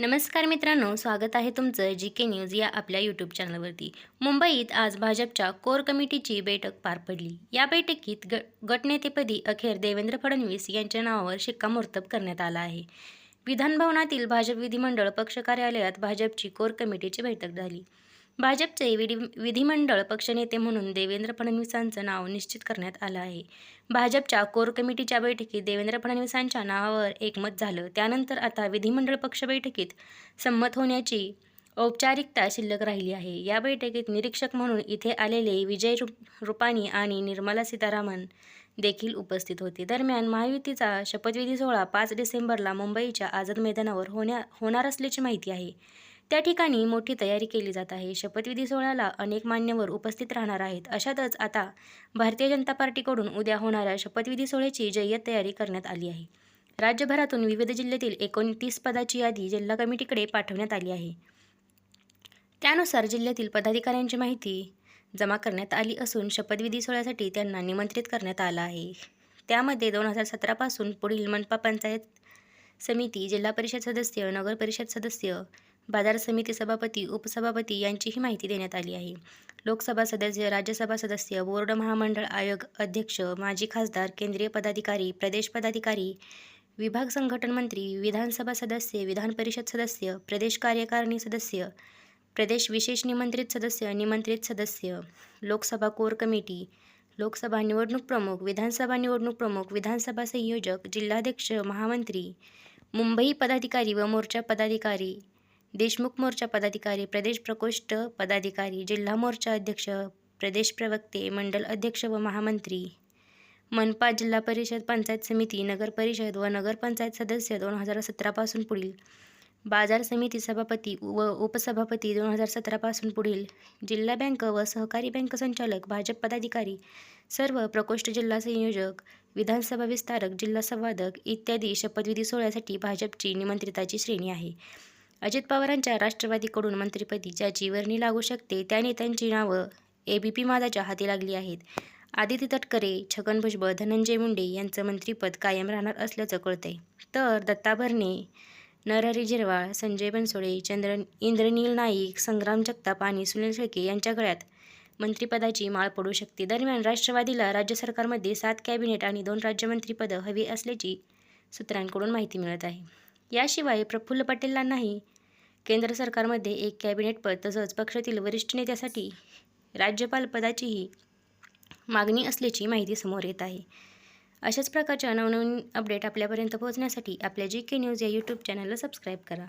नमस्कार मित्रांनो स्वागत आहे तुमचं जी के न्यूज या आपल्या यूट्यूब चॅनलवरती मुंबईत आज भाजपच्या कोर कमिटीची बैठक पार पडली. या बैठकीत ग गटनेतेपदी अखेर देवेंद्र फडणवीस यांच्या नावावर शिक्कामोर्तब करण्यात आला आहे. विधानभवनातील भाजप विधिमंडळ पक्ष कार्यालयात भाजपची कोर कमिटीची बैठक झाली. भाजपचे विधी विधिमंडळ पक्षनेते म्हणून देवेंद्र फडणवीसांचं नाव निश्चित करण्यात आलं आहे. भाजपच्या कोर कमिटीच्या बैठकीत देवेंद्र फडणवीसांच्या नावावर एकमत झालं. त्यानंतर आता विधिमंडळ पक्ष बैठकीत संमत होण्याची औपचारिकता शिल्लक राहिली आहे. या बैठकीत निरीक्षक म्हणून इथे आलेले विजय रु रुपाणी आणि निर्मला सीतारामन देखील उपस्थित होते. दरम्यान महायुतीचा शपथविधी सोहळा पाच डिसेंबरला मुंबईच्या आझाद मैदानावर होण्या होणार असल्याची माहिती आहे. त्या ठिकाणी मोठी तयारी केली जात आहे. शपथविधी सोहळ्याला अनेक मान्यवर उपस्थित राहणार आहेत. अशातच आता भारतीय जनता पार्टीकडून उद्या होणाऱ्या शपथविधी सोहळ्याची जय्यत तयारी करण्यात आली आहे. राज्यभरातून विविध जिल्ह्यातील एकोणतीस पदाची यादी जिल्हा कमिटीकडे पाठवण्यात आली आहे. त्यानुसार जिल्ह्यातील पदाधिकाऱ्यांची माहिती जमा करण्यात आली असून शपथविधी सोहळ्यासाठी त्यांना निमंत्रित करण्यात आलं आहे. त्यामध्ये दोन हजार सतरापासून पुढील मनपा पंचायत समिती जिल्हा परिषद सदस्य नगर परिषद सदस्य बाजार समिती सभापती उपसभापती यांचीही माहिती देण्यात आली आहे. लोकसभा सदस्य राज्यसभा सदस्य बोर्ड महामंडळ आयोग अध्यक्ष माजी खासदार केंद्रीय पदाधिकारी प्रदेश पदाधिकारी विभाग संघटन मंत्री विधानसभा सदस्य विधान परिषद सदस्य प्रदेश कार्यकारिणी सदस्य प्रदेश विशेष निमंत्रित सदस्य निमंत्रित सदस्य लोकसभा कोर कमिटी लोकसभा निवडणूक प्रमुख विधानसभा निवडणूक प्रमुख विधानसभा संयोजक जिल्हाध्यक्ष महामंत्री मुंबई पदाधिकारी व मोर्चा पदाधिकारी देशमुख मोर्चा पदाधिकारी प्रदेश प्रकोष्ठ पदाधिकारी जिल्हा मोर्चा अध्यक्ष प्रदेश प्रवक्ते मंडल अध्यक्ष व महामंत्री. मनपा जिल्हा परिषद पंचायत समिती नगर परिषद व नगरपंचायत सदस्य दोन हजार सतरापासून पुढील. बाजार समिती सभापती व उपसभापती दोन हजार सतरापासून पुढील. जिल्हा बँक व सहकारी बँक संचालक भाजप पदाधिकारी सर्व प्रकोष्ठ जिल्हा संयोजक विधानसभा विस्तारक जिल्हा संवादक इत्यादी शपथविधी सोहळ्यासाठी भाजपची निमंत्रिताची श्रेणी आहे. अजित पवारांच्या राष्ट्रवादीकडून मंत्रिपदी ज्याची वर्णी लागू शकते त्या नेत्यांची नावं ए बी पी माझाच्या हाती लागली आहेत. आदिती तटकरे छगन भुजबळ धनंजय मुंडे यांचं मंत्रिपद कायम राहणार असल्याचं कळतंय. तर दत्ता भरणे नरहरी झिरवाळ संजय बनसोडे चंद्र इंद्रनील नाईक संग्राम जगताप आणि सुनील शेळके यांच्या गळ्यात मंत्रिपदाची माळ पडू शकते. दरम्यान राष्ट्रवादीला राज्य सरकारमध्ये सात कॅबिनेट आणि दोन राज्यमंत्रीपदं हवी असल्याची सूत्रांकडून माहिती मिळत आहे. याशिवाय प्रफुल्ल पटेलांनाही केंद्र सरकारमध्ये एक कॅबिनेट पद तसंच पक्षातील वरिष्ठ नेत्यासाठी राज्यपाल पदाचीही मागणी असल्याची माहिती समोर येत आहे. अशाच प्रकारच्या नवनवीन अपडेट आपल्यापर्यंत पोहोचण्यासाठी आपल्या जी के न्यूज या यूट्यूब चॅनलला सबस्क्राईब करा.